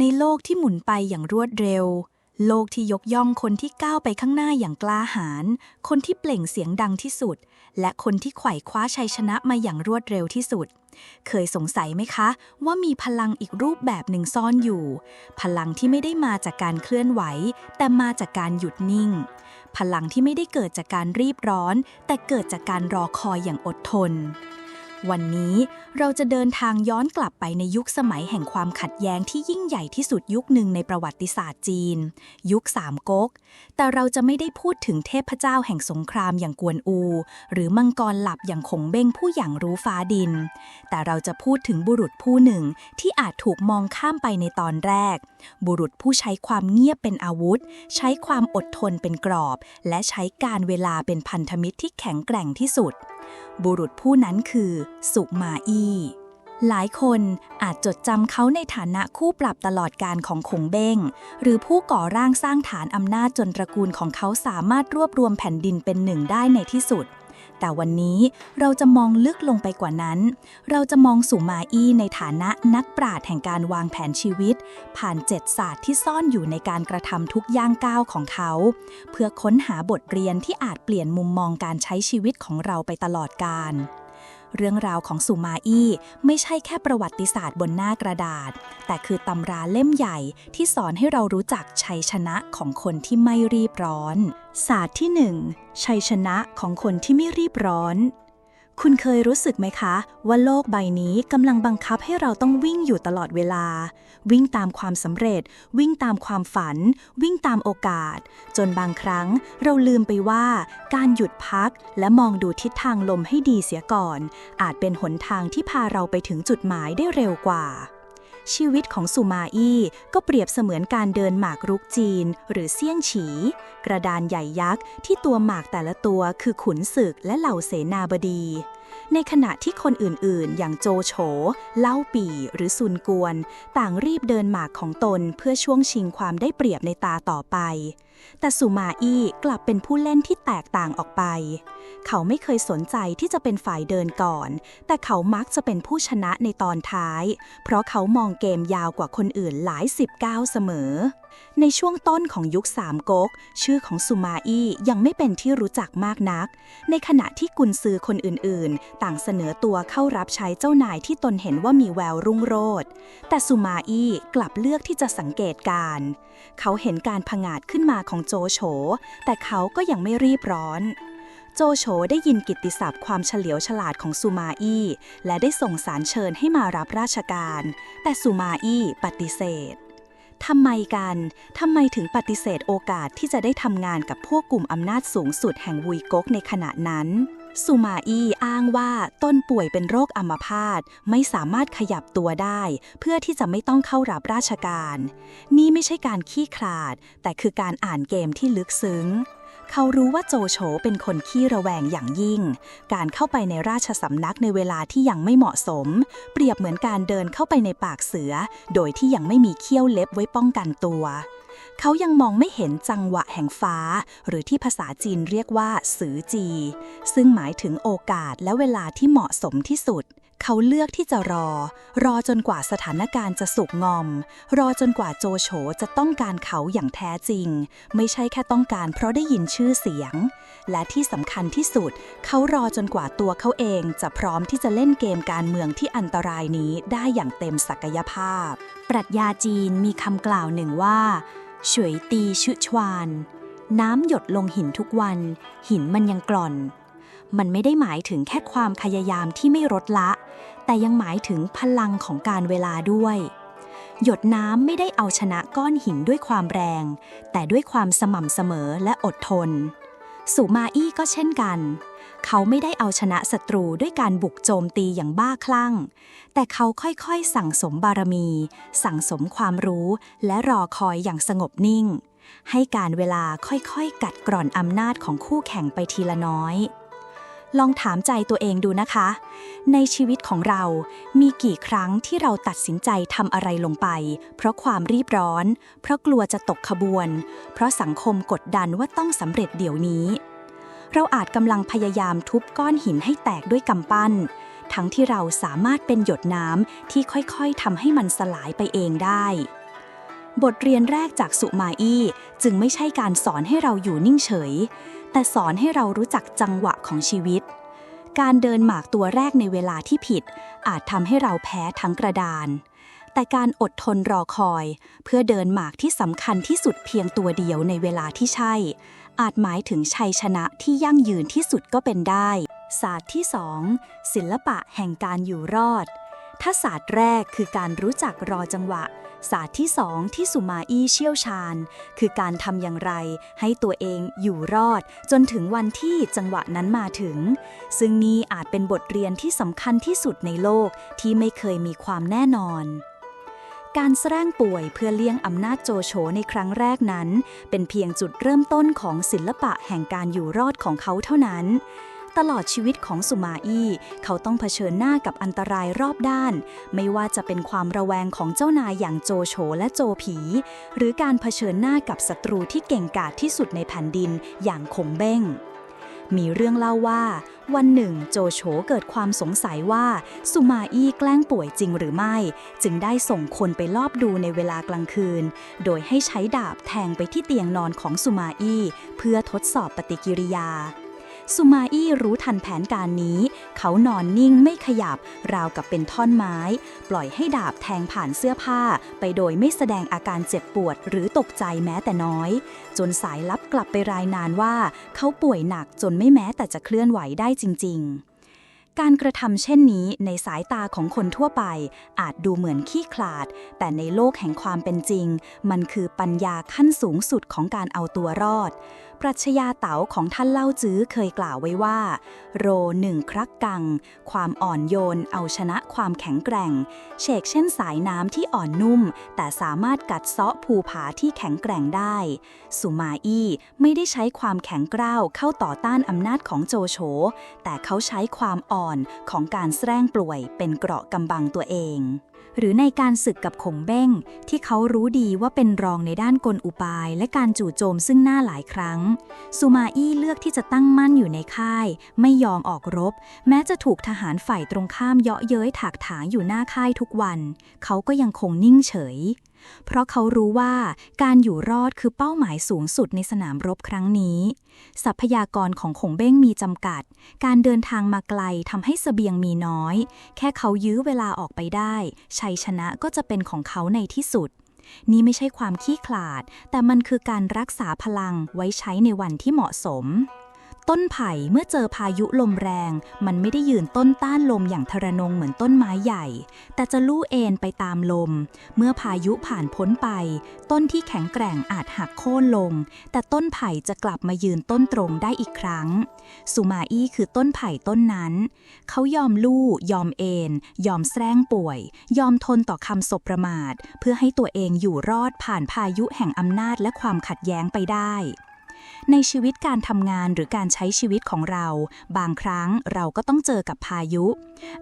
ในโลกที่หมุนไปอย่างรวดเร็ว โลกที่ยกย่องคนที่ก้าวไปข้างหน้าอย่างกล้าหาญคนที่เปล่งเสียงดังที่สุด และคนที่ไขว่คว้าชัยชนะมาอย่างรวดเร็วที่สุด เคยสงสัยไหมคะ ว่ามีพลังอีกรูปแบบหนึ่งซ่อนอยู่ พลังที่ไม่ได้มาจากการเคลื่อนไหว แต่มาจากการหยุดนิ่ง พลังที่ไม่ได้เกิดจากการรีบร้อน แต่เกิดจากการรอคอยอย่างอดทน วันนี้เราจะเดินทางย้อนกลับไปในยุคสมัยแห่งความขัดแย้งที่ยิ่งใหญ่ที่สุดยุคหนึ่งในประวัติศาสตร์จีน ยุคสามก๊ก แต่เราจะไม่ได้พูดถึงเทพเจ้าแห่งสงครามอย่างกวนอู หรือมังกรหลับอย่างคงเบ้งผู้อย่างรู้ฟ้าดิน แต่เราจะพูดถึงบุรุษผู้หนึ่งที่อาจถูกมองข้ามไปในตอนแรก บุรุษผู้ใช้ความเงียบเป็นอาวุธ ใช้ความอดทนเป็นกรอบ และใช้การเวลาเป็นพันธมิตรที่แข็งแกร่งที่สุด บุรุษผู้นั้นคือ สุมาอี้หลายคนอาจจดจำเขาในฐานะคู่ปรับตลอดการของคงเบ้ง หรือผู้ก่อร่างสร้างฐานอำนาจจนตระกูลของเขาสามารถรวบรวมแผ่นดินเป็นหนึ่งได้ในที่สุด แต่วันนี้เราจะมองลึกลงไปกว่านั้น เราจะมองสุมาอี้ในฐานะนักปราชญ์แห่งการวางแผนชีวิต ผ่านเจ็ดศาสตร์ที่ซ่อนอยู่ในการกระทำทุกย่างก้าวของเขา เพื่อค้นหาบทเรียนที่อาจเปลี่ยนมุมมองการใช้ชีวิตของเราไปตลอดกาล เรื่องราวของสุมาอี้ไม่ใช่แค่ประวัติศาสตร์บนหน้ากระดาษ แต่คือตำราเล่มใหญ่ที่สอนให้เรารู้จักชัยชนะของคนที่ไม่รีบร้อน ศาสตร์ที่หนึ่งชัยชนะของคนที่ไม่รีบร้อน คุณเคยรู้สึกไหมคะ ว่าโลกใบนี้กำลังบังคับให้เราต้องวิ่งอยู่ตลอดเวลา วิ่งตามความสำเร็จ วิ่งตามความฝัน วิ่งตามโอกาส จนบางครั้งเราลืมไปว่า การหยุดพักและมองดูทิศทางลมให้ดีเสียก่อน อาจเป็นหนทางที่พาเราไปถึงจุดหมายได้เร็วกว่า ชีวิตของสุมาอี้ก็เปรียบเสมือนการเดินหมากรุกจีน หรือเซี่ยงฉี กระดานใหญ่ยักษ์ที่ตัวหมากแต่ละตัวคือขุนศึกและเหล่าเสนาบดี ในขณะที่คนอื่นๆ อย่างโจโฉ เล่าปี่หรือซุนกวน ต่างรีบเดินหมากของตนเพื่อช่วงชิงความได้เปรียบในตาต่อไป แต่สุมาอี้กลับเป็นผู้เล่นที่แตกต่างออกไป เขาไม่เคยสนใจที่จะเป็นฝ่ายเดินก่อน แต่เขามักจะเป็นผู้ชนะในตอนท้าย เพราะเขามองเกมยาวกว่าคนอื่นหลายสิบก้าวเสมอ ในช่วงต้นของยุคสามก๊กชื่อของสุมาอี้ยังไม่เป็นที่รู้จักมากนัก ในขณะที่กุนซือคนอื่นๆ ต่างเสนอตัวเข้ารับใช้เจ้านายที่ตนเห็นว่ามีแววรุ่งโรจน์แต่สุมาอี้กลับเลือกที่จะสังเกตการ เขาเห็นการผงาดขึ้นมาของโจโฉ แต่เขาก็ยังไม่รีบร้อน โจโฉได้ยินกิตติศัพท์ความเฉลียวฉลาดของสุมาอี้ และได้ส่งสารเชิญให้มารับราชการ แต่สุมาอี้ปฏิเสธทำไมกัน ทำไมถึงปฏิเสธโอกาสที่จะได้ทำงานกับพวกกลุ่มอำนาจสูงสุดแห่งวุยก๊กในขณะนั้น สุมาอี้อ้างว่าต้นป่วยเป็นโรคอัมพาตไม่สามารถขยับตัวได้ เพื่อที่จะไม่ต้องเข้ารับราชการ นี่ไม่ใช่การขี้ขลาด แต่คือการอ่านเกมที่ลึกซึ้ง เขารู้ว่าโจโฉเป็นคนขี้ระแวงอย่างยิ่ง การเข้าไปในราชสำนักในเวลาที่ยังไม่เหมาะสม เปรียบเหมือนการเดินเข้าไปในปากเสือ โดยที่ยังไม่มีเขี้ยวเล็บไว้ป้องกันตัว เขายังมองไม่เห็นจังหวะแห่งฟ้า หรือที่ภาษาจีนเรียกว่า สือจี ซึ่งหมายถึงโอกาสและเวลาที่เหมาะสมที่สุด เขาเลือกที่จะรอ รอจนกว่าสถานการณ์จะสุกงอม รอจนกว่าโจโฉจะต้องการเขาอย่างแท้จริง ไม่ใช่แค่ต้องการเพราะได้ยินชื่อเสียง และที่สำคัญที่สุด เขารอจนกว่าตัวเขาเองจะพร้อมที่จะเล่นเกมการเมืองที่อันตรายนี้ได้อย่างเต็มศักยภาพ ปรัชญาจีนมีคำกล่าวหนึ่งว่า เฉวยตีชุชวาน น้ำหยดลงหินทุกวัน หินมันยังกร่อน มันไม่ได้หมายถึงแค่ความพยายามที่ไม่ลดละ แต่ยังหมายถึงพลังของการเวลาด้วย หยดน้ำไม่ได้เอาชนะก้อนหินด้วยความแรง แต่ด้วยความสม่ำเสมอและอดทน สุมาอี้ก็เช่นกัน เขาไม่ได้เอาชนะศัตรูด้วยการบุกโจมตีอย่างบ้าคลั่ง แต่เขาค่อยๆ สั่งสมบารมี สั่งสมความรู้และรอคอยอย่างสงบนิ่ง ให้การเวลาค่อยๆ กัดกร่อนอำนาจของคู่แข่งไปทีละน้อย ลองถามใจตัวเองดูนะคะ ในชีวิตของเรา มีกี่ครั้งที่เราตัดสินใจทำอะไรลงไป เพราะความรีบร้อน เพราะกลัวจะตกขบวน เพราะสังคมกดดันว่าต้องสำเร็จเดี๋ยวนี้ เราอาจกำลังพยายามทุบก้อนหินให้แตกด้วยกำปั้น ทั้งที่เราสามารถเป็นหยดน้ำที่ค่อยๆทำให้มันสลายไปเองได้ บทเรียนแรกจากสุมาอี้จึงไม่ใช่การสอนให้เราอยู่นิ่งเฉย แต่สอนให้เรารู้จักจังหวะของชีวิต การเดินหมากตัวแรกในเวลาที่ผิด อาจทำให้เราแพ้ทั้งกระดาน แต่การอดทนรอคอย เพื่อเดินหมากที่สำคัญที่สุดเพียงตัวเดียวในเวลาที่ใช่ อาจหมายถึงชัยชนะที่ยั่งยืนที่สุดก็เป็นได้ ศาสตร์ที่ 2 ศิลปะแห่งการอยู่รอด ถ้าศาสตร์แรกคือการรู้จักรอจังหวะ ศาสตร์ที่สองที่สุมาอี้เชี่ยวชาญ คือการทำอย่างไร ให้ตัวเองอยู่รอด จนถึงวันที่จังหวะนั้นมาถึง ซึ่งนี่อาจเป็นบทเรียนที่สำคัญที่สุดในโลกที่ไม่เคยมีความแน่นอน การแสร้งป่วยเพื่อเลี่ยงอำนาจโจโฉในครั้งแรกนั้น เป็นเพียงจุดเริ่มต้นของศิลปะแห่งการอยู่รอดของเขาเท่านั้น ตลอดชีวิตของสุมาอี้เขาต้องเผชิญหน้ากับอันตรายรอบด้าน ไม่ว่าจะเป็นความระแวงของเจ้านายอย่างโจโฉและโจผี หรือการเผชิญหน้ากับศัตรูที่เก่งกาจที่สุดในแผ่นดินอย่างคงเบ้ง มีเรื่องเล่าว่า วันหนึ่งโจโฉเกิดความสงสัยว่าสุมาอี้แกล้งป่วยจริงหรือไม่ จึงได้ส่งคนไปลอบดูในเวลากลางคืน โดยให้ใช้ดาบแทงไปที่เตียงนอนของสุมาอี้เพื่อทดสอบปฏิกิริยา สุมาอี้รู้ทันแผนการนี้ เขานอนนิ่งไม่ขยับ ราวกับเป็นท่อนไม้ ปล่อยให้ดาบแทงผ่านเสื้อผ้า ไปโดยไม่แสดงอาการเจ็บปวดหรือตกใจแม้แต่น้อย จนสายลับกลับไปรายนานว่า เขาป่วยหนักจนไม่แม้แต่จะเคลื่อนไหวได้จริง ๆการกระทำเช่นนี้ในสายตาของคนทั่วไป อาจดูเหมือนขี้ขลาด แต่ในโลกแห่งความเป็นจริง มันคือปัญญาขั้นสูงสุดของการเอาตัวรอด ปรัชญาเต๋าของท่านเล่าจื้อเคยกล่าวไว้ว่า โรหนึ่งครักกัง ความอ่อนโยนเอาชนะความแข็งแกร่ง เชกเช่นสายน้ำที่อ่อนนุ่ม แต่สามารถกัดเซาะภูผาที่แข็งแกร่งได้ สุมาอี้ไม่ได้ใช้ความแข็งกร้าวเข้าต่อต้านอำนาจของโจโฉ แต่เขาใช้ความอ่อนของการแสร้งปล่วยเป็นเกราะกำบังตัวเอง หรือในการศึกกับขงเบ้ง ที่เขารู้ดีว่าเป็นรองในด้านกลอุบาย และการจู่โจมซึ่งหน้าหลายครั้ง ซูมาอี้เลือกที่จะตั้งมั่นอยู่ในค่าย ไม่ยอมออกรบ แม้จะถูกทหารฝ่ายตรงข้ามเยาะเย้ยถากถางอยู่หน้าค่ายทุกวัน เขาก็ยังคงนิ่งเฉย เพราะเขารู้ว่าการอยู่รอดคือเป้าหมายสูงสุดในสนามรบครั้งนี้ ทรัพยากรของขงเบ้งมีจำกัด การเดินทางมาไกลทำให้เสบียงมีน้อย แค่เขายื้อเวลาออกไปได้ ชัยชนะก็จะเป็นของเขาในที่สุด นี่ไม่ใช่ความขี้ขลาด แต่มันคือการรักษาพลังไว้ใช้ในวันที่เหมาะสม ต้นไผ่เมื่อเจอพายุลมแรง มันไม่ได้ยืนต้นต้านลมอย่างทรนงเหมือนต้นไม้ใหญ่ แต่จะลู่เอ็นไปตามลม เมื่อพายุผ่านพ้นไป ต้นที่แข็งแกร่งอาจหักโค่นลง แต่ต้นไผ่จะกลับมายืนต้นตรงได้อีกครั้ง สุมาอี้คือต้นไผ่ต้นนั้น เขายอมลู่ยอมเอ็นยอมแสร้งป่วย ยอมทนต่อคำสบประมาท เพื่อให้ตัวเองอยู่รอดผ่านพายุแห่งอำนาจและความขัดแย้งไปได้ ในชีวิตการทำงานหรือการใช้ชีวิตของเรา บางครั้งเราก็ต้องเจอกับพายุ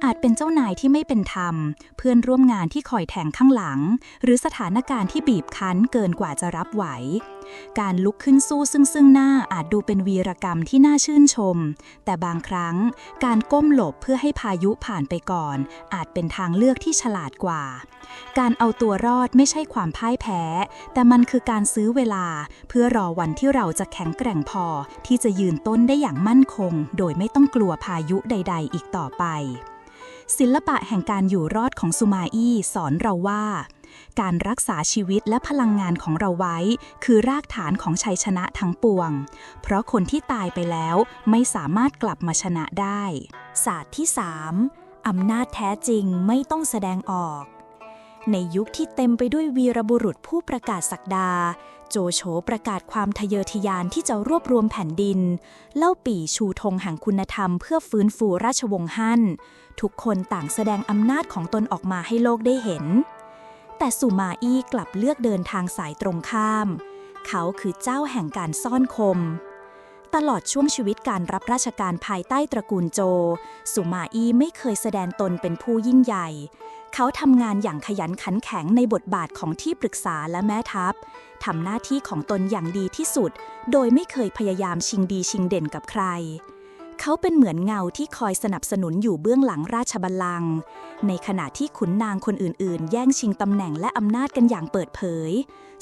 อาจเป็นเจ้านายที่ไม่เป็นธรรม เพื่อนร่วมงานที่คอยแทงข้างหลัง หรือสถานการณ์ที่บีบคั้นเกินกว่าจะรับไหว การลุกขึ้นสู้ซึ่งซึ่งหน้าอาจดูเป็นวีรกรรมที่น่าชื่นชม แต่บางครั้งการก้มหลบเพื่อให้พายุผ่านไปก่อน อาจเป็นทางเลือกที่ฉลาดกว่า การเอาตัวรอดไม่ใช่ความพ่ายแพ้ แต่มันคือการซื้อเวลา เพื่อรอวันที่เราจะแข็งแกร่งพอ ที่จะยืนต้นได้อย่างมั่นคง โดยไม่ต้องกลัวพายุใด ๆ อีกต่อไป ศิลปะแห่งการอยู่รอดของสุมาอี้สอนเราว่า การรักษาชีวิตและพลังงานของเราไว้ คือรากฐานของชัยชนะทั้งปวง เพราะคนที่ตายไปแล้วไม่สามารถกลับมาชนะได้ ศาสตร์ที่ 3. อำนาจแท้จริงไม่ต้องแสดงออก ในยุคที่เต็มไปด้วยวีรบุรุษผู้ประกาศศักดา โจโฉประกาศความทะเยอทะยานที่จะรวบรวมแผ่นดิน เล่าปี่ชูธงแห่งคุณธรรมเพื่อฟื้นฟูราชวงศ์ฮั่น ทุกคนต่างแสดงอำนาจของตนออกมาให้โลกได้เห็น แต่สุมาอี้กลับเลือกเดินทางสายตรงข้าม เขาคือเจ้าแห่งการซ่อนคม ตลอดช่วงชีวิตการรับราชการภายใต้ตระกูลโจ สุมาอี้ไม่เคยแสดงตนเป็นผู้ยิ่งใหญ่ เขาทำงานอย่างขยันขันแข็งในบทบาทของที่ปรึกษาและแม่ทัพทำหน้าที่ของตนอย่างดีที่สุด โดยไม่เคยพยายามชิงดีชิงเด่นกับใคร เขาเป็นเหมือนเงาที่คอยสนับสนุนอยู่เบื้องหลังราชบัลลังก์ในขณะที่ขุนนางคนอื่นๆ แย่งชิงตำแหน่งและอำนาจกันอย่างเปิดเผย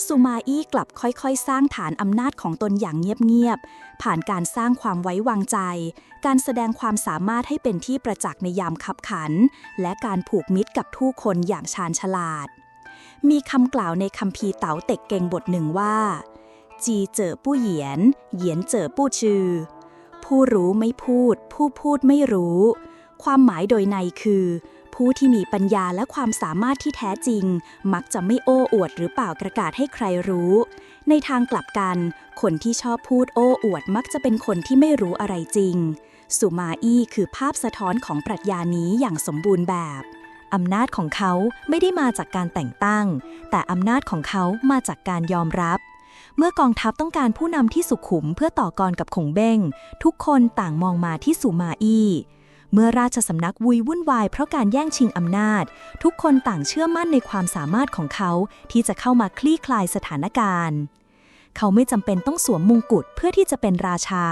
ซูมาอี้กลับค่อยๆ สร้างฐานอำนาจของตนอย่างเงียบๆ ผ่านการสร้างความไว้วางใจ การแสดงความสามารถให้เป็นที่ประจักษ์ในยามขับขัน และการผูกมิตรกับทุกคนอย่างชาญฉลาด มีคำกล่าวในคัมภีเต๋าเต็กเกงบทหนึ่งว่า จีเจอผู้เหยียน เหยียนเจอผู้ชื่อ ผู้รู้ไม่พูด ผู้พูดไม่รู้ ความหมายโดยในคือ ผู้ที่มีปัญญาและความสามารถที่แท้จริง มักจะไม่โอ้อวดหรือเปล่ากระกาศให้ใครรู้ ในทางกลับกัน คนที่ชอบพูดโอ้อวดมักจะเป็นคนที่ไม่รู้อะไรจริง สุมาอี้คือภาพสะท้อนของปรัชญานี้อย่างสมบูรณ์แบบอำนาจของเขาไม่ได้มาจากการแต่งตั้ง แต่อำนาจของเขามาจากการยอมรับ เมื่อกองทัพต้องการผู้นำที่สุขุมเพื่อต่อกรกับขงเบ้ง ทุกคนต่างมองมาที่สุมาอี้เมื่อราชสำนักวุยวุ่นวายเพราะการแย่งชิงอำนาจ ทุกคนต่างเชื่อมั่นในความสามารถของเขาที่จะเข้ามาคลี่คลายสถานการณ์ เขาไม่จำเป็นต้องสวมมงกุฎเพื่อที่จะเป็นราชา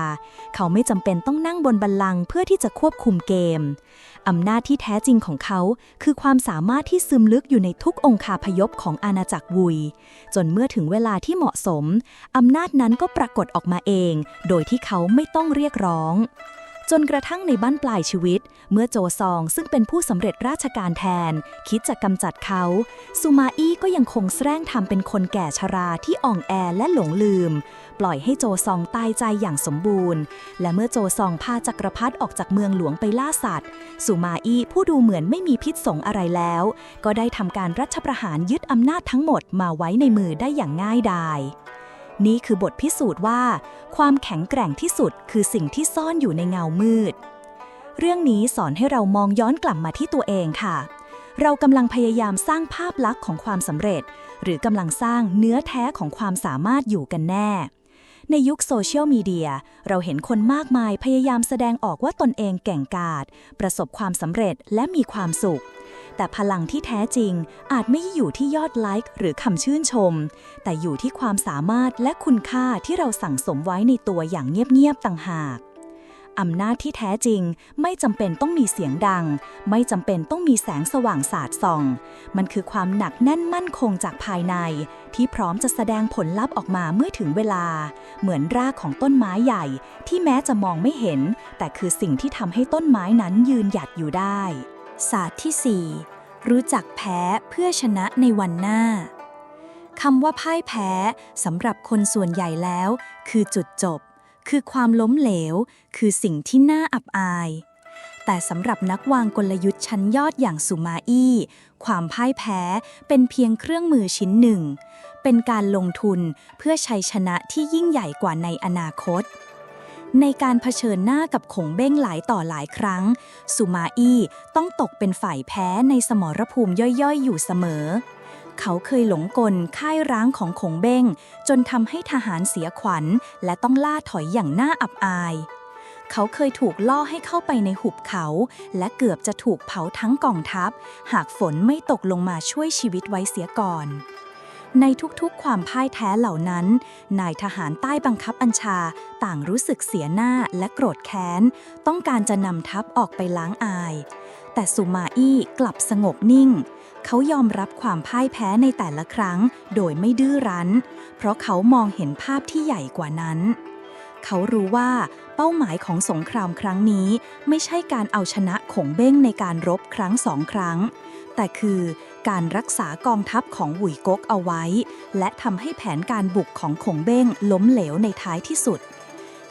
เขาไม่จำเป็นต้องนั่งบนบัลลังก์เพื่อที่จะควบคุมเกมอำนาจที่แท้จริงของเขาคือความสามารถที่ซึมลึกอยู่ในทุกองคาพยพของอาณาจักรวุย จนเมื่อถึงเวลาที่เหมาะสมอำนาจนั้นก็ปรากฏออกมาเอง โดยที่เขาไม่ต้องเรียกร้อง จนกระทั่งในบ้านปลายชีวิต เมื่อโจซองซึ่งเป็นผู้สำเร็จราชการแทน คิดจะกำจัดเขาซูมาอี้ก็ยังคงแสร้งทำเป็นคนแก่ชราที่อ่องแอและหลงลืม ปล่อยให้โจซองตายใจอย่างสมบูรณ์ และเมื่อโจซองพาจักรพรรดิออกจากเมืองหลวงไปล่าสัตว์ซูมาอี้ผู้ดูเหมือนไม่มีพิษสงอะไรแล้ว ก็ได้ทำการรัฐประหารยึดอำนาจทั้งหมดมาไว้ในมือได้อย่างง่ายดาย นี่คือบทพิสูจน์ว่า ความแข็งแกร่งที่สุดคือสิ่งที่ซ่อนอยู่ในเงามืด เรื่องนี้สอนให้เรามองย้อนกลับมาที่ตัวเองค่ะ เรากำลังพยายามสร้างภาพลักษณ์ของความสำเร็จ หรือกำลังสร้างเนื้อแท้ของความสามารถอยู่กันแน่ ในยุคโซเชียลมีเดีย เราเห็นคนมากมายพยายามแสดงออกว่าตนเองเก่งกาจประสบความสำเร็จและมีความสุข แต่พลังที่แท้จริงอาจไม่อยู่ที่ยอดไลค์หรือคำชื่นชม แต่อยู่ที่ความสามารถและคุณค่าที่เราสั่งสมไว้ในตัวอย่างเงียบๆต่างหากอำนาจที่แท้จริงไม่จำเป็นต้องมีเสียงดัง ไม่จำเป็นต้องมีแสงสว่างสาดส่อง มันคือความหนักแน่นมั่นคงจากภายใน ที่พร้อมจะแสดงผลลัพธ์ออกมาเมื่อถึงเวลา เหมือนรากของต้นไม้ใหญ่ ที่แม้จะมองไม่เห็น แต่คือสิ่งที่ทำให้ต้นไม้นั้นยืนหยัดอยู่ได้ ศาสตร์ที่ 4 รู้จักแพ้เพื่อชนะในวันหน้าคำว่าพ่ายแพ้สำหรับคนส่วนใหญ่แล้ว คือจุดจบ คือความล้มเหลว คือสิ่งที่น่าอับอาย แต่สำหรับนักวางกลยุทธ์ชั้นยอดอย่างสุมาอี้ ความพ่ายแพ้เป็นเพียงเครื่องมือชิ้นหนึ่ง เป็นการลงทุนเพื่อชัยชนะที่ยิ่งใหญ่กว่าในอนาคต ในการเผชิญหน้ากับขงเบ้งหลายต่อหลายครั้ง สุมาอี้ต้องตกเป็นฝ่ายแพ้ในสมรภูมิย่อยๆ อยู่เสมอ เขาเคยหลงกลค่ายร้างของขงเบ้ง จนทำให้ทหารเสียขวัญ และต้องล่าถอยอย่างน่าอับอาย เขาเคยถูกล่อให้เข้าไปในหุบเขา และเกือบจะถูกเผาทั้งกองทัพ หากฝนไม่ตกลงมาช่วยชีวิตไว้เสียก่อน ในทุกๆ ความพ่ายแท้เหล่านั้น นายทหารใต้บังคับบัญชาต่างรู้สึกเสียหน้าและโกรธแค้น ต้องการจะนำทัพออกไปล้างอาย แต่สุมาอี้กลับสงบนิ่ง เขายอมรับความพ่ายแพ้ในแต่ละครั้ง โดยไม่ดื้อรั้น เพราะเขามองเห็นภาพที่ใหญ่กว่านั้นเขารู้ว่าเป้าหมายของสงครามครั้งนี้ ไม่ใช่การเอาชนะขงเบ้งในการรบครั้งสองครั้ง แต่คือการรักษากองทัพของหวุยก๊กเอาไว้ และทำให้แผนการบุกของขงเบ้งล้มเหลวในท้ายที่สุด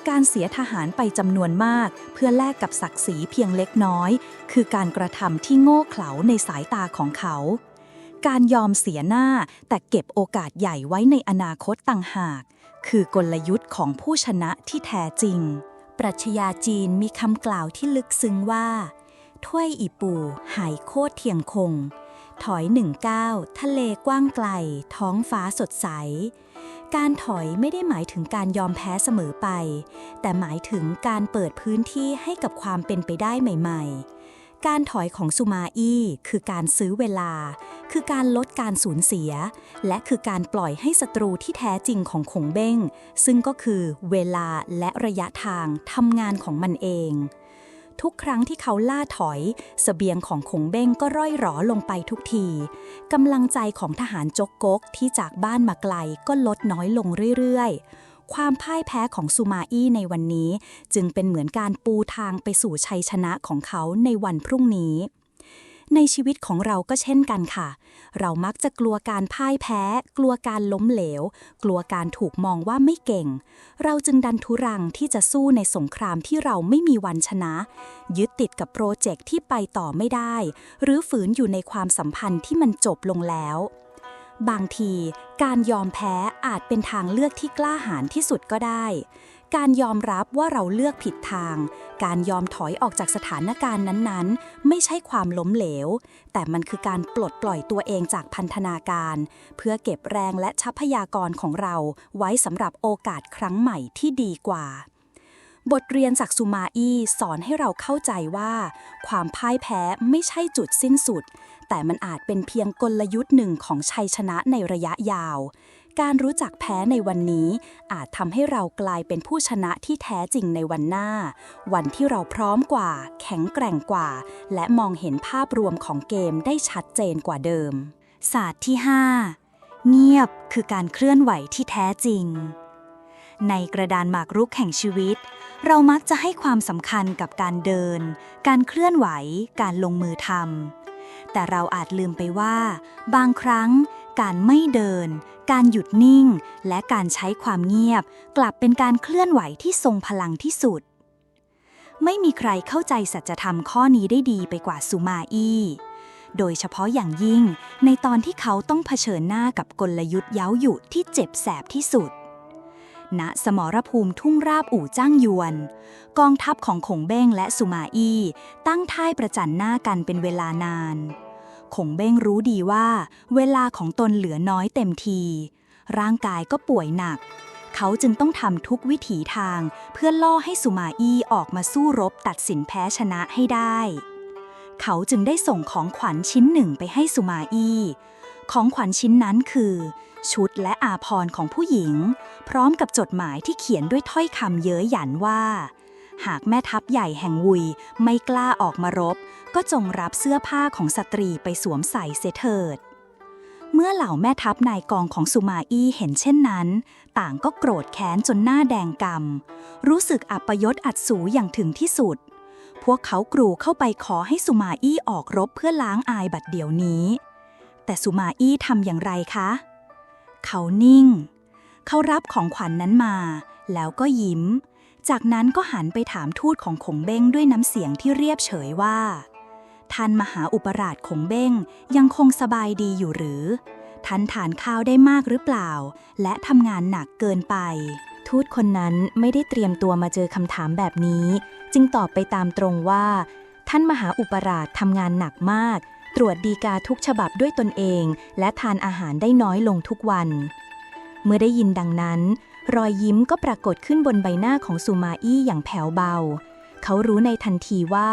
การเสียทหารไปจำนวนมาก เพื่อแลกกับศักดิ์ศรีเพียงเล็กน้อย คือการกระทำที่โง่เขลาในสายตาของเขา การยอมเสียหน้าแต่เก็บโอกาสใหญ่ไว้ในอนาคตต่างหาก คือกลยุทธ์ของผู้ชนะที่แท้จริง ปรัชญาจีนมีคำกล่าวที่ลึกซึ้งว่า ถ้วยอีปูหายโคตรเทียงคง ถอยหนึ่งก้าวทะเลกว้างไกล ท้องฟ้าสดใส การถอยไม่ได้หมายถึงการยอมแพ้เสมอไป แต่หมายถึงการเปิดพื้นที่ให้กับความเป็นไปได้ใหม่ ๆ การถอยของซูมาอี้คือการซื้อเวลา คือการลดการสูญเสีย และคือการปล่อยให้ศัตรูที่แท้จริงของขงเบ้ง ซึ่งก็คือเวลาและระยะทางทำงานของมันเอง ทุกครั้งที่เขาล่าถอยสเสบียงของขงเบ้งก็ร่อยหรอลงไปทุกทีกำลังใจของทหารจกกกที่จากบ้านมาไกลก็ลดน้อยลงเรื่อยๆ ความพ่ายแพ้ของซูมาอี้ในวันนี้ จึงเป็นเหมือนการปูทางไปสู่ชัยชนะของเขาในวันพรุ่งนี้ ในชีวิตของเราก็เช่นกันค่ะ เรามักจะกลัวการพ่ายแพ้ กลัวการล้มเหลว กลัวการถูกมองว่าไม่เก่ง เราจึงดันทุรังที่จะสู้ในสงครามที่เราไม่มีวันชนะ ยึดติดกับโปรเจกต์ที่ไปต่อไม่ได้ หรือฝืนอยู่ในความสัมพันธ์ที่มันจบลงแล้วบางที การยอมแพ้อาจเป็นทางเลือกที่กล้าหาญที่สุดก็ได้ การยอมรับว่าเราเลือกผิดทาง การยอมถอยออกจากสถานการณ์นั้นๆ ไม่ใช่ความล้มเหลว แต่มันคือการปลดปล่อยตัวเองจากพันธนาการ เพื่อเก็บแรงและทรัพยากรของเรา ไว้สำหรับโอกาสครั้งใหม่ที่ดีกว่า บทเรียนจากซูมาอี้สอนให้เราเข้าใจว่า ความพ่ายแพ้ไม่ใช่จุดสิ้นสุด แต่มันอาจเป็นเพียงกลยุทธ์หนึ่งของชัยชนะในระยะยาว การรู้จักแพ้ในวันนี้ อาจทำให้เรากลายเป็นผู้ชนะที่แท้จริงในวันหน้า วันที่เราพร้อมกว่า แข็งแกร่งกว่า และมองเห็นภาพรวมของเกมได้ชัดเจนกว่าเดิม ศาสตร์ที่ 5 เงียบคือการเคลื่อนไหวที่แท้จริง ในกระดานหมากรุกแห่งชีวิต เรามักจะให้ความสำคัญกับการเดิน การเคลื่อนไหว การลงมือทำแต่เราอาจลืมไปว่า บางครั้ง การไม่เดิน การหยุดนิ่ง และการใช้ความเงียบ กลับเป็นการเคลื่อนไหวที่ทรงพลังที่สุด ไม่มีใครเข้าใจสัจธรรมข้อนี้ได้ดีไปกว่าซูมาอี้โดยเฉพาะอย่างยิ่ง ในตอนที่เขาต้องเผชิญหน้ากับกลยุทธ์เย้าหยุดที่เจ็บแสบที่สุด ณ สมรภูมิทุ่งราบอู่จ้างยวน กองทัพของขงเบ้งและสุมาอี้ตั้งท่ายประจันหน้ากันเป็นเวลานาน ขงเบ้งรู้ดีว่า เวลาของตนเหลือน้อยเต็มที ร่างกายก็ป่วยหนัก เขาจึงต้องทำทุกวิถีทางเพื่อล่อให้สุมาอี้ออกมาสู้รบตัดสินแพ้ชนะให้ได้ เขาจึงได้ส่งของขวัญชิ้นหนึ่งไปให้สุมาอี้ของขวัญชิ้นนั้นคือ ชุดและอาภรณ์ของผู้หญิง พร้อมกับจดหมายที่เขียนด้วยถ้อยคำเย้ยหยันว่า หากแม่ทัพใหญ่แห่งวุยไม่กล้าออกมารบ ก็จงรับเสื้อผ้าของสตรีไปสวมใส่เสเถิด เมื่อเหล่าแม่ทัพนายกองของสุมาอี้เห็นเช่นนั้น ต่างก็โกรธแค้นจนหน้าแดงกำรู้สึกอัปยศอัดสูอย่างถึงที่สุด พวกเขากรูเข้าไปขอให้สุมาอี้ออกรบเพื่อล้างอายบัดเดี๋ยวนี้ แต่สุมาอี้ทำอย่างไรคะ เขานิ่ง เขารับของขวัญนนั้นมา แล้วก็ยิ้ม จากนั้นก็หันไปถามทูตของขงเบ้งด้วยน้ำเสียงที่เรียบเฉยว่า ท่านมหาอุปราชขงเบ้งยังคงสบายดีอยู่หรือ ท่านทานข้าวได้มากหรือเปล่า และทำงานหนักเกินไป ทูตคนนั้นไม่ได้เตรียมตัวมาเจอคำถามแบบนี้ จึงตอบไปตามตรงว่า ท่านมหาอุปราชทำงานหนักมาก ตรวจดีกาทุกฉบับด้วยตนเอง และทานอาหารได้น้อยลงทุกวัน เมื่อได้ยินดังนั้น รอยยิ้มก็ปรากฏขึ้นบนใบหน้าของซูมาอี้อย่างแผ่วเบา เขารู้ในทันทีว่า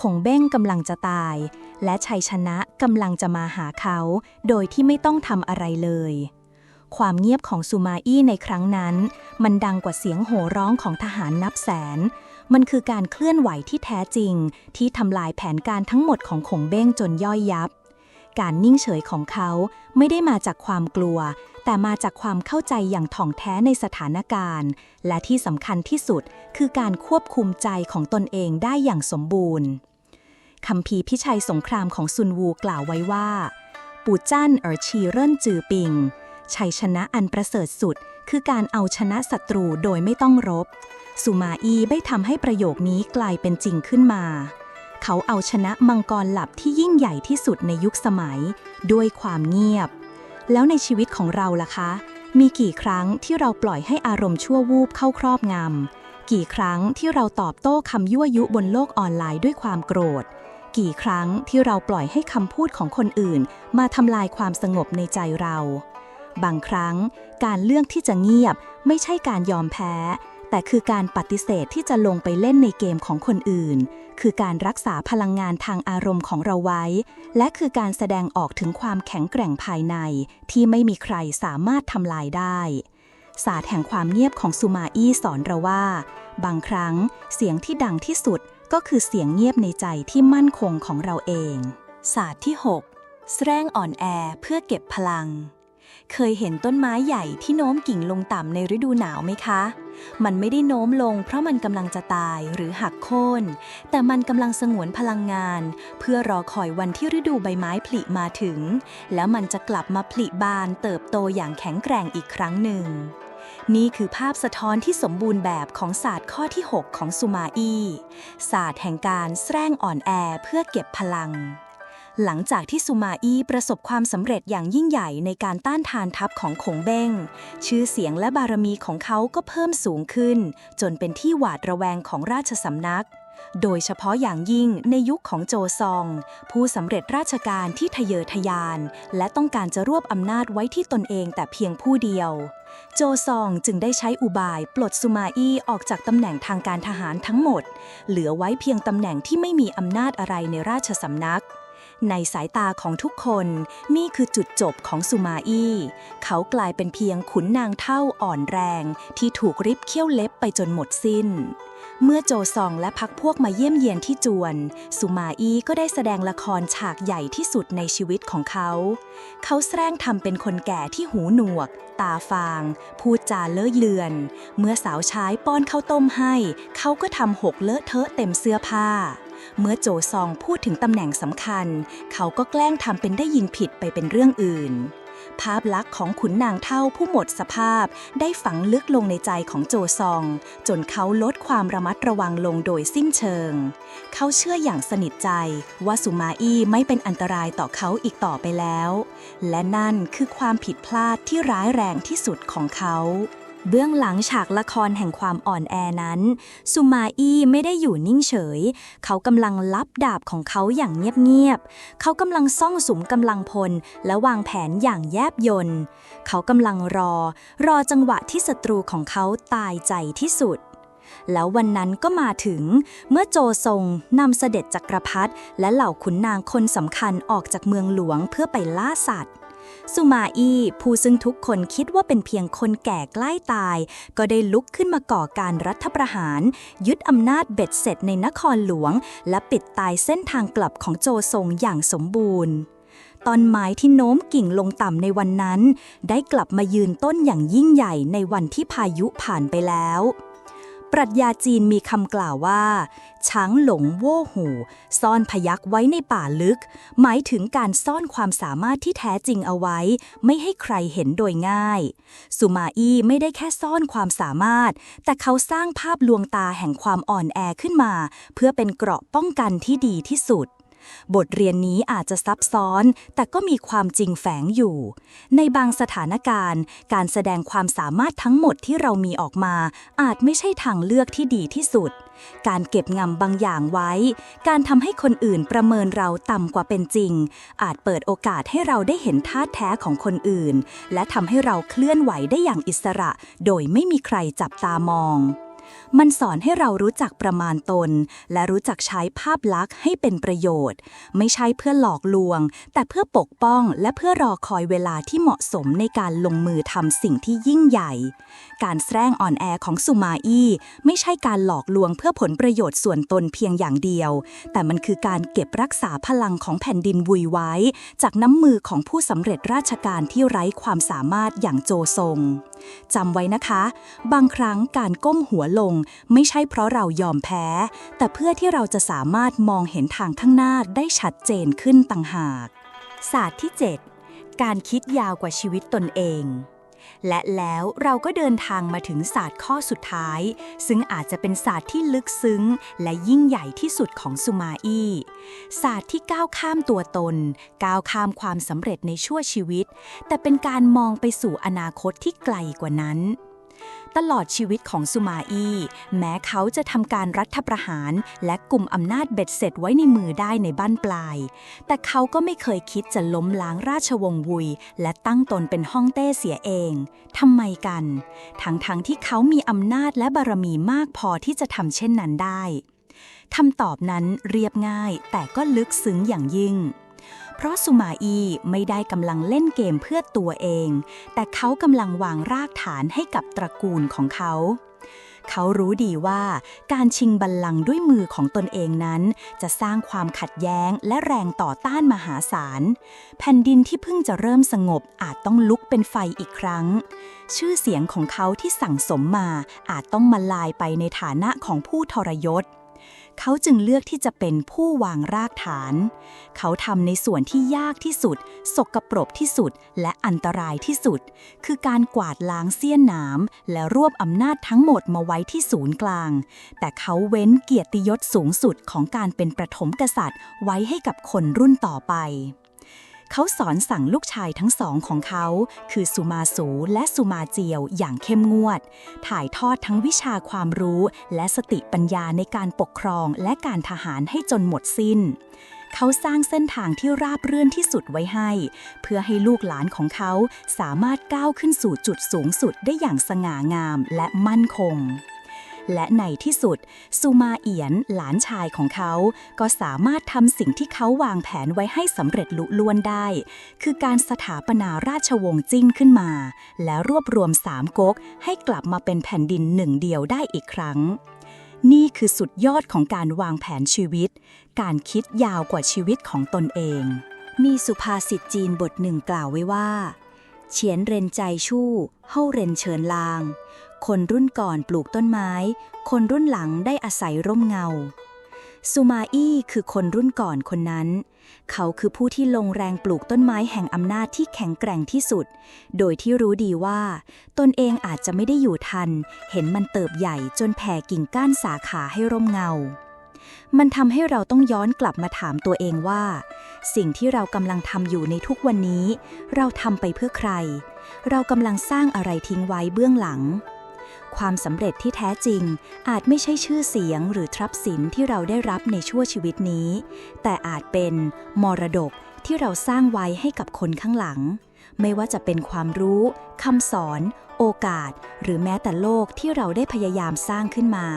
คงเบ้งกำลังจะตาย และชัยชนะกำลังจะมาหาเขา โดยที่ไม่ต้องทำอะไรเลย ความเงียบของซูมาอี้ในครั้งนั้น มันดังกว่าเสียงโห่ร้องของทหารนับแสน มันคือการเคลื่อนไหวที่แท้จริง ที่ทำลายแผนการทั้งหมดของขงเบ้งจนย่อยยับ การนิ่งเฉยของเขาไม่ได้มาจากความกลัว แต่มาจากความเข้าใจอย่างถ่องแท้ในสถานการณ์ และที่สำคัญที่สุดคือการควบคุมใจของตนเองได้อย่างสมบูรณ์คำพีพิชัยสงครามของซุนวูกล่าวไว้ว่า ปูจ้นเอ๋อชีเริ่นจือปิง ชัยชนะอันประเสริฐสุด คือการเอาชนะศัตรูโดยไม่ต้องรบ สุมาอีได้ทำให้ประโยคนี้กลายเป็นจริงขึ้นมา เขาเอาชนะมังกรหลับที่ยิ่งใหญ่ที่สุดในยุคสมัย ด้วยความเงียบ แล้วในชีวิตของเราล่ะคะ มีกี่ครั้งที่เราปล่อยให้อารมณ์ชั่ววูบเข้าครอบงำกี่ครั้งที่เราตอบโต้คำยั่วยุบนโลกออนไลน์ด้วยความโกรธ กี่ครั้งที่เราปล่อยให้คำพูดของคนอื่น มาทำลายความสงบในใจเรา บางครั้ง การเลือกที่จะเงียบไม่ใช่การยอมแพ้ แต่คือการปฏิเสธที่จะลงไปเล่นในเกมของคนอื่น คือการรักษาพลังงานทางอารมณ์ของเราไว้ และคือการแสดงออกถึงความแข็งแกร่งภายใน ที่ไม่มีใครสามารถทำลายได้ ศาสตร์แห่งความเงียบของซูมาอี้สอนเราว่า บางครั้งเสียงที่ดังที่สุดก็คือเสียงเงียบในใจที่มั่นคงของเราเอง ศาสตร์ที่ 6 แสร้งอ่อนแอเพื่อเก็บพลัง เคยเห็นต้นไม้ใหญ่ที่โน้มกิ่งลงต่ำในฤดูหนาวไหมคะ มันไม่ได้โน้มลงเพราะมันกำลังจะตายหรือหักโค่น แต่มันกำลังสงวนพลังงาน เพื่อรอคอยวันที่ฤดูใบไม้ผลิมาถึง แล้วมันจะกลับมาผลิบานเติบโตอย่างแข็งแกร่งอีกครั้งหนึ่งนี่คือภาพสะท้อนที่สมบูรณ์แบบของศาสตร์ข้อที่ 6 ของซูมาอี้ศาสตร์แห่งการแสร้งอ่อนแอเพื่อเก็บพลัง หลังจากที่ซูมาอี้ประสบความสำเร็จอย่างยิ่งใหญ่ในการต้านทานทัพของขงเบ้ง ชื่อเสียงและบารมีของเขาก็เพิ่มสูงขึ้น จนเป็นที่หวาดระแวงของราชสำนัก โดยเฉพาะอย่างยิ่งในยุคของโจซอง ผู้สำเร็จราชการที่ทะเยอทะยาน และต้องการจะรวบอำนาจไว้ที่ตนเองแต่เพียงผู้เดียว โจซองจึงได้ใช้อุบายปลดซูมาอี้ออกจากตำแหน่งทางการทหารทั้งหมด เหลือไว้เพียงตำแหน่งที่ไม่มีอำนาจอะไรในราชสำนัก ในสายตาของทุกคน นี่คือจุดจบของซูมาอี้ เขากลายเป็นเพียงขุนนางเท่าอ่อนแรง ที่ถูกริบเขี้ยวเล็บไปจนหมดสิ้น เมื่อโจซองและพักพวกมาเยี่ยมเยียนที่จวนซูมาอี้ก็ได้แสดงละครฉากใหญ่ที่สุดในชีวิตของเขา เขาแสร้งทำเป็นคนแก่ที่หูหนวก ตาฟาง พูดจาเลอะเลือน เมื่อสาวใช้ป้อนข้าวต้มให้ เขาก็ทำหกเลอะเทอะเต็มเสื้อผ้า เมื่อโจซองพูดถึงตำแหน่งสำคัญ เขาก็แกล้งทำเป็นได้ยินผิดไปเป็นเรื่องอื่น ภาพลักษณ์ของขุนนางเท่าผู้หมดสภาพได้ฝังลึกลงในใจของโจซอง จนเขาลดความระมัดระวังลงโดยสิ้นเชิง เขาเชื่ออย่างสนิทใจว่าสุมาอี้ไม่เป็นอันตรายต่อเขาอีกต่อไปแล้ว และนั่นคือความผิดพลาดที่ร้ายแรงที่สุดของเขา เบื้องหลังฉากละครแห่งความอ่อนแอนั้นซูมาอี้ไม่ได้อยู่นิ่งเฉย เขากำลังลับดาบของเขาอย่างเงียบๆ เขากำลังซ่องสุมกำลังพลและวางแผนอย่างแยบยลเขากำลังรอ รอจังหวะที่ศัตรูของเขาตายใจที่สุดแล้ววันนั้นก็มาถึงเมื่อโจซงนำเสด็จจักรพรรดิและเหล่าขุนนางคนสำคัญออกจากเมืองหลวงเพื่อไปล่าสัตว์ สุมาอี้ผู้ซึ่งทุกคนคิดว่าเป็นเพียงคนแก่ใกล้ตาย ก็ได้ลุกขึ้นมาก่อการรัฐประหาร ยึดอำนาจเบ็ดเสร็จในนครหลวง และปิดตายเส้นทางกลับของโจซงอย่างสมบูรณ์ตอนไม้ที่โน้มกิ่งลงต่ำในวันนั้น ได้กลับมายืนต้นอย่างยิ่งใหญ่ในวันที่พายุผ่านไปแล้ว ปรัชญาจีนมีคำกล่าวว่า ช้างหลงโว่หู ซ่อนพยักไว้ในป่าลึก หมายถึงการซ่อนความสามารถที่แท้จริงเอาไว้ ไม่ให้ใครเห็นโดยง่าย สุมาอี้ไม่ได้แค่ซ่อนความสามารถ แต่เขาสร้างภาพลวงตาแห่งความอ่อนแอขึ้นมา เพื่อเป็นเกราะป้องกันที่ดีที่สุด บทเรียนนี้อาจจะซับซ้อน แต่ก็มีความจริงแฝงอยู่ ในบางสถานการณ์ การแสดงความสามารถทั้งหมดที่เรามีออกมา อาจไม่ใช่ทางเลือกที่ดีที่สุด การเก็บงำบางอย่างไว้ การทำให้คนอื่นประเมินเราต่ำกว่าเป็นจริง อาจเปิดโอกาสให้เราได้เห็นท่าแท้ของคนอื่น และทำให้เราเคลื่อนไหวได้อย่างอิสระ โดยไม่มีใครจับตามอง มันสอนให้เรารู้จักประมาณตน และรู้จักใช้ภาพลักษณ์ให้เป็นประโยชน์ ไม่ใช่เพื่อหลอกลวง แต่เพื่อปกป้องและเพื่อรอคอยเวลาที่เหมาะสมในการลงมือทำสิ่งที่ยิ่งใหญ่ การแสร้งอ่อนแอของสุมาอี้ไม่ใช่การหลอกลวงเพื่อผลประโยชน์ส่วนตนเพียงอย่างเดียว แต่มันคือการเก็บรักษาพลังของแผ่นดินวุยไว้ จากน้ำมือของผู้สำเร็จราชการที่ไร้ความสามารถอย่างโจซงจำไว้นะคะ บางครั้งการก้มหัวลง ไม่ใช่เพราะเรายอมแพ้ แต่เพื่อที่เราจะสามารถมองเห็นทางข้างหน้าได้ชัดเจนขึ้นต่างหาก ศาสตร์ที่ 7 การคิดยาวกว่าชีวิตตนเอง และแล้วเราก็เดินทางมาถึงศาสตร์ข้อสุดท้าย ซึ่งอาจจะเป็นศาสตร์ที่ลึกซึ้ง และยิ่งใหญ่ที่สุดของสุมาอี้ศาสตร์ที่ก้าวข้ามตัวตน ก้าวข้ามความสำเร็จในชั่วชีวิต แต่เป็นการมองไปสู่อนาคตที่ไกลกว่านั้น ตลอดชีวิตของสุมาอี้แม้เขาจะทำการรัฐประหาร และกลุ่มอำนาจเบ็ดเสร็จไว้ในมือได้ในบ้านปลาย แต่เขาก็ไม่เคยคิดจะล้มล้างราชวงศ์วุย และตั้งตนเป็นฮ่องเต้เสียเองทำไมกัน ทั้งๆทที่เขามีอำนาจและบารมีมากพอที่จะทำเช่นนั้นได้คำตอบนั้นเรียบง่ายแต่ก็ลึกซึ้งอย่างยิ่ง เพราะสุมาอีไม่ได้กำลังเล่นเกมเพื่อตัวเอง แต่เขากำลังวางรากฐานให้กับตระกูลของเขา เขารู้ดีว่าการชิงบัลลังก์ด้วยมือของตนเองนั้น จะสร้างความขัดแย้งและแรงต่อต้านมหาศาล แผ่นดินที่เพิ่งจะเริ่มสงบอาจต้องลุกเป็นไฟอีกครั้ง ชื่อเสียงของเขาที่สั่งสมมาอาจต้องมาลายไปในฐานะของผู้ทรยศ เขาจึงเลือกที่จะเป็นผู้วางรากฐาน เขาทำในส่วนที่ยากที่สุด สกปรกที่สุด และอันตรายที่สุด คือการกวาดล้างเสี้ยนนามและรวบอำนาจทั้งหมดมาไว้ที่ศูนย์กลาง แต่เขาเว้นเกียรติยศสูงสุดของการเป็นประถมกษัตริย์ ไว้ให้กับคนรุ่นต่อไป เขาสอนสั่งลูกชายทั้งสองของเขา คือสุมาสูและสุมาเจียวอย่างเข้มงวด ถ่ายทอดทั้งวิชาความรู้ และสติปัญญาในการปกครองและการทหารให้จนหมดสิ้นเขาสร้างเส้นทางที่ราบเรื่อนที่สุดไว้ให้ เพื่อให้ลูกหลานของเขาสามารถก้าวขึ้นสู่จุดสูงสุดได้อย่างสง่างามและมั่นคง และในที่สุดสุมาเอียนหลานชายของเขา ก็สามารถทำสิ่งที่เขาวางแผนไว้ให้สำเร็จลุล่วงได้ คือการสถาปนาราชวงศ์จิ้นขึ้นมา และรวบรวมสามก๊กให้กลับมาเป็นแผ่นดินหนึ่งเดียวได้อีกครั้ง นี่คือสุดยอดของการวางแผนชีวิต การคิดยาวกว่าชีวิตของตนเอง มีสุภาษิตจีนบทหนึ่งกล่าวไว้ว่าเฉียนเรนใจชู่เฮ้าเรนเฉินลาง คนรุ่นก่อนปลูกต้นไม้ คนรุ่นหลังได้อาศัยร่มเงา ซูมาอี้คือคนรุ่นก่อนคนนั้น เขาคือผู้ที่ลงแรงปลูกต้นไม้แห่งอำนาจที่แข็งแกร่งที่สุด โดยที่รู้ดีว่า ตนเองอาจจะไม่ได้อยู่ทัน เห็นมันเติบใหญ่จนแผ่กิ่งก้านสาขาให้ร่มเงามันทำให้เราต้องย้อนกลับมาถามตัวเองว่า สิ่งที่เรากำลังทำอยู่ในทุกวันนี้ เราทำไปเพื่อใคร เรากำลังสร้างอะไรทิ้งไว้เบื้องหลัง ความสำเร็จที่แท้จริง อาจไม่ใช่ชื่อเสียงหรือทรัพย์สินที่เราได้รับในชั่วชีวิตนี้ แต่อาจเป็นมรดกที่เราสร้างไว้ให้กับคนข้างหลัง ไม่ว่าจะเป็นความรู้คำสอน โอกาส หรือแม้แต่โลกที่เราได้พยายามสร้างขึ้นมา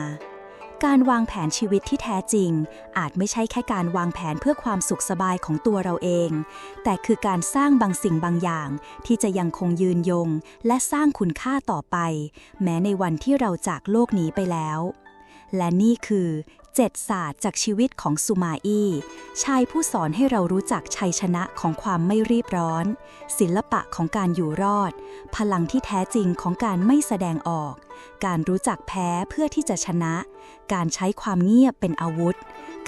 การวางแผนชีวิตที่แท้จริง อาจไม่ใช่แค่การวางแผนเพื่อความสุขสบายของตัวเราเอง แต่คือการสร้างบางสิ่งบางอย่าง ที่จะยังคงยืนยง และสร้างคุณค่าต่อไป แม้ในวันที่เราจากโลกนี้ไปแล้ว และนี่คือ เจ็ดศาสตร์จากชีวิตของสุมาอี้ ชายผู้สอนให้เรารู้จักชัยชนะของความไม่รีบร้อน ศิลปะของการอยู่รอด พลังที่แท้จริงของการไม่แสดงออก การรู้จักแพ้เพื่อที่จะชนะ การใช้ความเงียบเป็นอาวุธ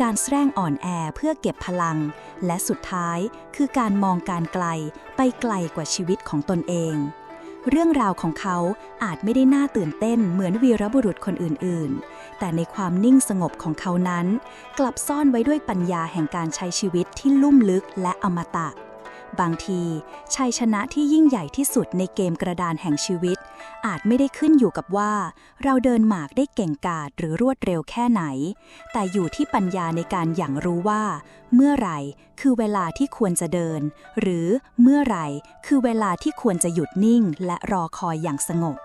การแสดงอ่อนแอเพื่อเก็บพลัง และสุดท้ายคือการมองการไกลไปไกลกว่าชีวิตของตนเอง เรื่องราวของเขาอาจไม่ได้น่าตื่นเต้นเหมือนวีรบุรุษคนอื่นๆ แต่ในความนิ่งสงบของเขานั้น กลับซ่อนไว้ด้วยปัญญาแห่งการใช้ชีวิตที่ลุ่มลึกและอมตะ บางทีชัยชนะที่ยิ่งใหญ่ที่สุดในเกมกระดานแห่งชีวิต อาจไม่ได้ขึ้นอยู่กับว่า เราเดินหมากได้เก่งกาจหรือรวดเร็วแค่ไหน แต่อยู่ที่ปัญญาในการอย่างรู้ว่า เมื่อไหร่คือเวลาที่ควรจะเดิน หรือเมื่อไหร่คือเวลาที่ควรจะหยุดนิ่งและรอคอยอย่างสงบ